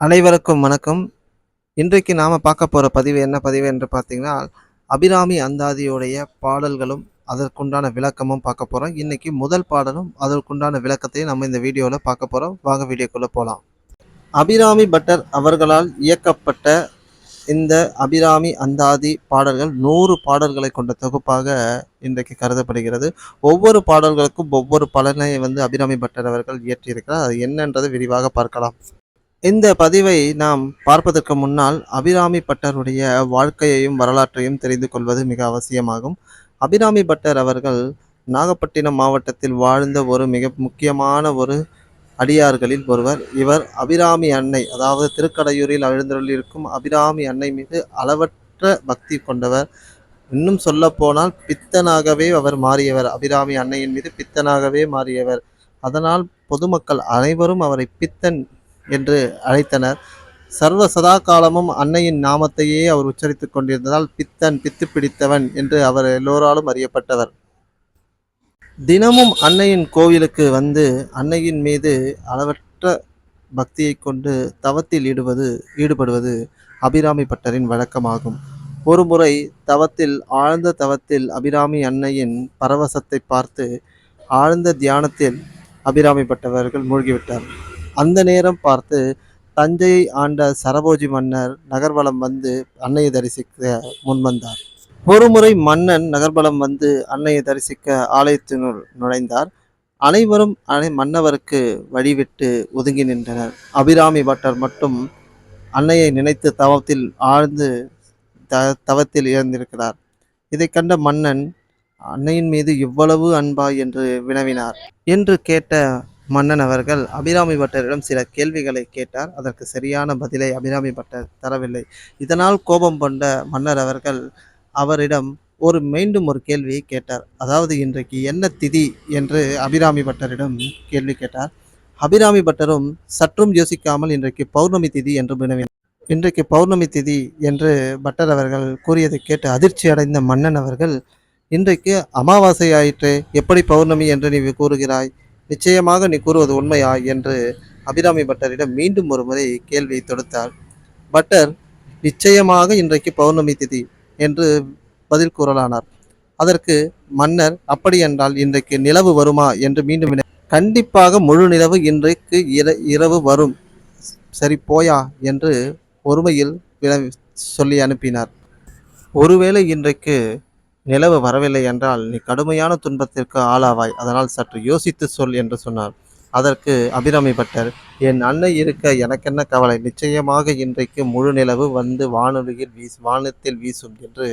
அனைவருக்கும் வணக்கம். இன்றைக்கு நாம் பார்க்க போகிற பதிவு என்ன பதிவு என்று பார்த்தீங்கன்னா அபிராமி அந்தாதியுடைய பாடல்களும் அதற்குண்டான விளக்கமும் பார்க்க போகிறோம் இன்றைக்கி முதல் பாடலும் அதற்குண்டான விளக்கத்தையும் நம்ம இந்த வீடியோவில் பார்க்க போகிறோம் வாங்க வீடியோக்குள்ளே போகலாம் அபிராமி பட்டர் அவர்களால் இயக்கப்பட்ட இந்த அபிராமி அந்தாதி பாடல்கள் நூறு பாடல்களை கொண்ட தொகுப்பாக இன்றைக்கு கருதப்படுகிறது. ஒவ்வொரு பாடல்களுக்கும் ஒவ்வொரு பலனை வந்து அபிராமி பட்டர் அவர்கள் இயற்றியிருக்கிறார். அது என்னன்றதை விரிவாக பார்க்கலாம். இந்த பதிவை நாம் பார்ப்பதற்கு முன்னால் அபிராமி பட்டருடைய வாழ்க்கையையும் வரலாற்றையும் தெரிந்து கொள்வது மிக அவசியமாகும். அபிராமி பட்டர் அவர்கள் நாகப்பட்டினம் மாவட்டத்தில் வாழ்ந்த ஒரு மிக முக்கியமான ஒரு அடியார்களில் ஒருவர். இவர் அபிராமி அன்னை அதாவது திருக்கடையூரில் எழுந்தருளிருக்கும் அபிராமி அன்னை மீது அளவற்ற பக்தி கொண்டவர். இன்னும் சொல்ல போனால் பித்தனாகவே அவர் மாறியவர். அபிராமி அன்னையின் மீது பித்தனாகவே மாறியவர். அதனால் பொதுமக்கள் அனைவரும் அவரை பித்தன் என்று அழைத்தனர். சர்வ சதா காலமும் அன்னையின் நாமத்தையே அவர் உச்சரித்துக் கொண்டிருந்ததால் பித்தன் பித்து பிடித்தவன் என்று அவர் எல்லோராலும் அறியப்பட்டவர். தினமும் அன்னையின் கோவிலுக்கு வந்து அன்னையின் மீது அளவற்ற பக்தியை கொண்டு தவத்தில் ஈடுவது ஈடுபடுவது அபிராமி பட்டரின் வழக்கமாகும். ஒருமுறை தவத்தில் ஆழ்ந்த தவத்தில் அபிராமி அன்னையின் பரவசத்தை பார்த்து ஆழ்ந்த தியானத்தில் அபிராமி பட்டவர்கள் மூழ்கிவிட்டார். அந்த நேரம் பார்த்து தஞ்சையை ஆண்ட சரபோஜி மன்னர் நகர்வலம் வந்து அன்னையை தரிசிக்க முன்வந்தார். ஒருமுறை மன்னன் நகர்வலம் வந்து அன்னையை தரிசிக்க ஆலயத்தினுள் நுழைந்தார். அனைவரும் அனை மன்னவருக்கு வழிவிட்டு ஒதுங்கி நின்றனர். அபிராமி பட்டர் மட்டும் அன்னையை நினைத்து தவத்தில் ஆழ்ந்து த தவத்தில் இழந்திருக்கிறார் இதை கண்ட மன்னன் அன்னையின் மீது இவ்வளவு அன்பா என்று வினவினார். என்று கேட்ட மன்னன் அவர்கள் அபிராமி பட்டரிடம் சில கேள்விகளை கேட்டார். அதற்கு சரியான பதிலை அபிராமி பட்டர் தரவில்லை. இதனால் கோபம் கொண்ட மன்னர் அவர்கள் அவரிடம் ஒரு மீண்டும் ஒரு கேள்வியை கேட்டார். அதாவது இன்றைக்கு என்ன திதி என்று அபிராமி பட்டரிடம் கேள்வி கேட்டார். அபிராமி பட்டரும் சற்றும் யோசிக்காமல் இன்றைக்கு பௌர்ணமி திதி என்று வினவினார். இன்றைக்கு பௌர்ணமி திதி என்று பட்டர் அவர்கள் கூறியதை கேட்டு அதிர்ச்சி அடைந்த மன்னன் அவர்கள் இன்றைக்கு அமாவாசை ஆயிற்று எப்படி பௌர்ணமி என்று நீ கூறுகிறாய்? நிச்சயமாக நீ கூறுவது உண்மையா? என்று அபிராமி பட்டரிடம் மீண்டும் ஒரு முறை கேள்வியை தொடுத்தார் பட்டர் நிச்சயமாக இன்றைக்கு பௌர்ணமி திதி என்று பதில் கூறலானார். அதற்கு மன்னர் அப்படி என்றால் இன்றைக்கு நிலவு வருமா? என்று மீண்டும் கண்டிப்பாக முழு நிலவு இன்றைக்கு இர- இரவு வரும். சரி போயா? என்று ஒருமையில் சொல்லி அனுப்பினார். ஒருவேளை இன்றைக்கு நிலவு வரவில்லை என்றால் நீ கடுமையான துன்பத்திற்கு ஆளாவாய். அதனால் சற்று யோசித்து சொல் என்று சொன்னார். அதற்கு அபிராமி பட்டர் என் அன்னை இருக்க எனக்கென்ன கவலை? நிச்சயமாக இன்றைக்கு முழு நிலவு வந்து வானொலியில் வீஸ் வானத்தில் வீசும் என்று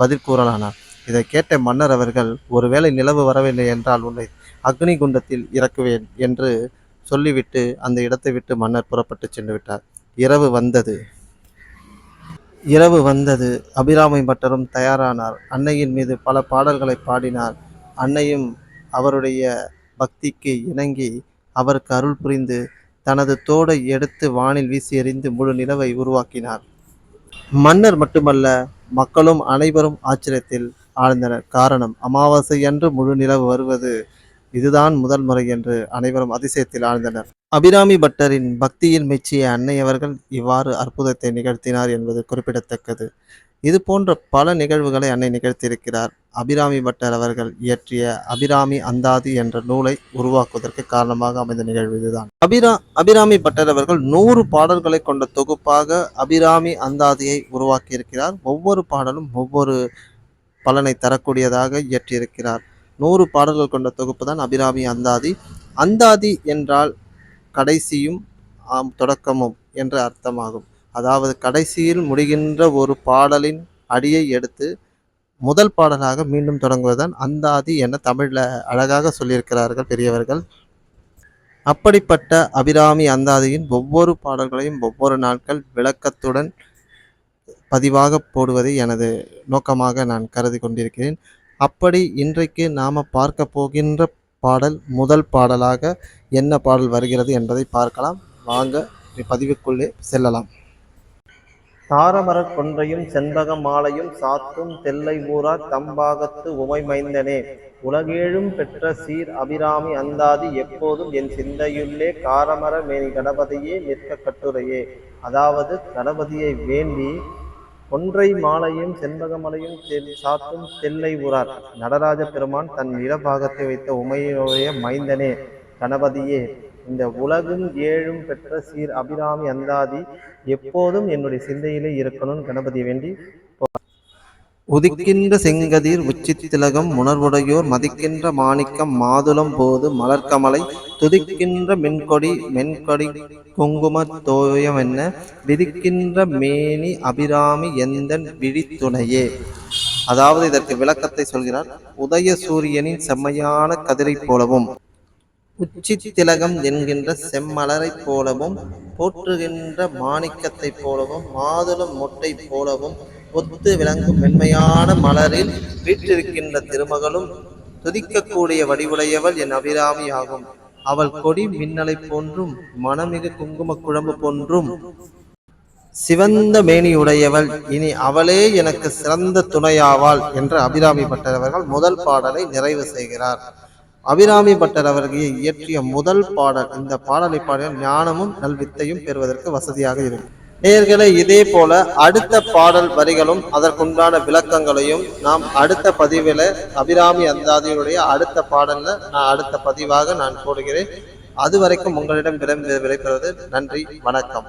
பதில் கூறலானார். இதை கேட்ட மன்னர் அவர்கள் ஒருவேளை நிலவு வரவில்லை என்றால் உன்னை அக்னி குண்டத்தில் இறக்குவேன் என்று சொல்லிவிட்டு அந்த இடத்தை விட்டு மன்னர் புறப்பட்டு சென்று விட்டார். இரவு வந்தது. இரவு வந்தது. அபிராமி பட்டரும் தயாரானார். அன்னையின் மீது பல பாடல்களை பாடினார். அன்னையும் அவருடைய பக்திக்கு இணங்கி அவருக்கு அருள் புரிந்து தனது தோடை எடுத்து வானில் வீசி எறிந்து முழு நிலவை உருவாக்கினார். மன்னர் மட்டுமல்ல மக்களும் அனைவரும் ஆச்சரியத்தில் ஆழ்ந்தனர். காரணம் அமாவாசை அன்று முழு நிலவு வருவது இதுதான் முதல் முறை என்று அனைவரும் அதிசயத்தில் ஆழ்ந்தனர். அபிராமி பட்டரின் பக்தியில் மெச்சிய அன்னை அவர்கள் இவ்வாறு அற்புதத்தை நிகழ்த்தினார் என்பது குறிப்பிடத்தக்கது. இது போன்ற பல நிகழ்வுகளை அன்னை நிகழ்த்தியிருக்கிறார். அபிராமி பட்டர் அவர்கள் இயற்றிய அபிராமி அந்தாதி என்ற நூலை உருவாக்குவதற்கு காரணமாக அமைந்த நிகழ்வு இதுதான். அபிரா அபிராமி பட்டர் அவர்கள் நூறு பாடல்களை கொண்ட தொகுப்பாக அபிராமி அந்தாதியை உருவாக்கியிருக்கிறார். ஒவ்வொரு பாடலும் ஒவ்வொரு பலனை தரக்கூடியதாக இயற்றியிருக்கிறார். நூறு பாடல்கள் கொண்ட தொகுப்பு தான் அபிராமி அந்தாதி. அந்தாதி என்றால் கடைசியும் தொடக்கமும் என்ற அர்த்தமாகும். அதாவது கடைசியில் முடிகின்ற ஒரு பாடலின் அடியை எடுத்து முதல் பாடலாக மீண்டும் தொடங்குவதுதான் அந்தாதி என தமிழில் அழகாக சொல்லியிருக்கிறார்கள் பெரியவர்கள். அப்படிப்பட்ட அபிராமி அந்தாதியின் ஒவ்வொரு பாடல்களையும் ஒவ்வொரு நாட்கள் விளக்கத்துடன் பதிவாக போடுவதை எனது நோக்கமாக நான் கருதி கொண்டிருக்கிறேன். அப்படி இன்றைக்கு நாம் பார்க்க போகின்ற பாடல் முதல் பாடலாக என்ன பாடல் வருகிறது என்பதை பார்க்கலாம். வாங்க பதிவுக்குள்ளே செல்லலாம். தாரமரக் கொன்றையும் செண்பக மாலையும் சாத்தும் தெல்லை ஊரா தம்பாகத்து உமை மைந்தனே. உலகேழும் பெற்ற சீர் அபிராமி அந்தாதி எப்போதும் என் சிந்தையுள்ளே காரமர மேனி கணபதியே நிற்க கட்டுரையே. அதாவது கணபதியை வேண்டி ஒன்றை மாலையும் செண்பகமலையும் சாத்தும் தெல்லை உரார் நடராஜ பெருமான் தன் இடபாகத்தை வைத்த உமையுடைய மைந்தனே கணபதியே இந்த உலகும் ஏழும் பெற்ற சீர் அபிராமி அந்தாதி எப்போதும் என்னுடைய சிந்தையிலே இருக்கணும்னு கணபதி வேண்டி உதிக்கின்ற செங்கதிர் உச்சித்திலகம் உணர்வுடையோர் மதிக்கின்ற மாணிக்கம் மாதுளம் போது மலர்க்கமலை துதிக்கின்ற மென்கொடி மென்கொடி குங்கும தோயமென்ன விதிக்கின்ற மேனி அபிராமி எந்தன் விழித்துணையே. அதாவது இதற்கு விளக்கத்தை சொல்கிறார் உதய சூரியனின் செம்மையான கதிரைப் போலவும் உச்சி திலகம் என்கின்ற செம்மலரைப் போலவும் போற்றுகின்ற மாணிக்கத்தைப் போலவும் மாதுளம் மொட்டை போலவும் ஒத்து விளங்கும் மென்மையான மலரில் வீற்றிருக்கின்ற திருமகளும் துதிக்கக்கூடிய வடிவுடையவள் என் அபிராமி ஆகும் அவள் கொடி மின்னலைப் போன்றும் மனமிகு குங்கும குழம்பு போன்றும். சிவந்த மேனியுடையவள் இனி அவளே எனக்கு சிறந்த துணையாவாள் என்று அபிராமி பட்டர் அவர்கள் முதல் பாடலை நிறைவு செய்கிறார். அபிராமி பட்டர் அவர்கள் இயற்றிய முதல் பாடல் இந்த பாடலை பாடல் ஞானமும் நல்வித்தையும் பெறுவதற்கு வசதியாக இருக்கும். நேர்களை இதே போல அடுத்த பாடல் வரிகளும் அதற்குண்டான விளக்கங்களையும் நாம் அடுத்த பதிவில் அபிராமி அந்தாதியுடைய அடுத்த பாடல்ல நான் அடுத்த பதிவாக நான் போடுகிறேன். அது வரைக்கும் உங்களிடம் விரைந்து விடைபெறுவது நன்றி வணக்கம்.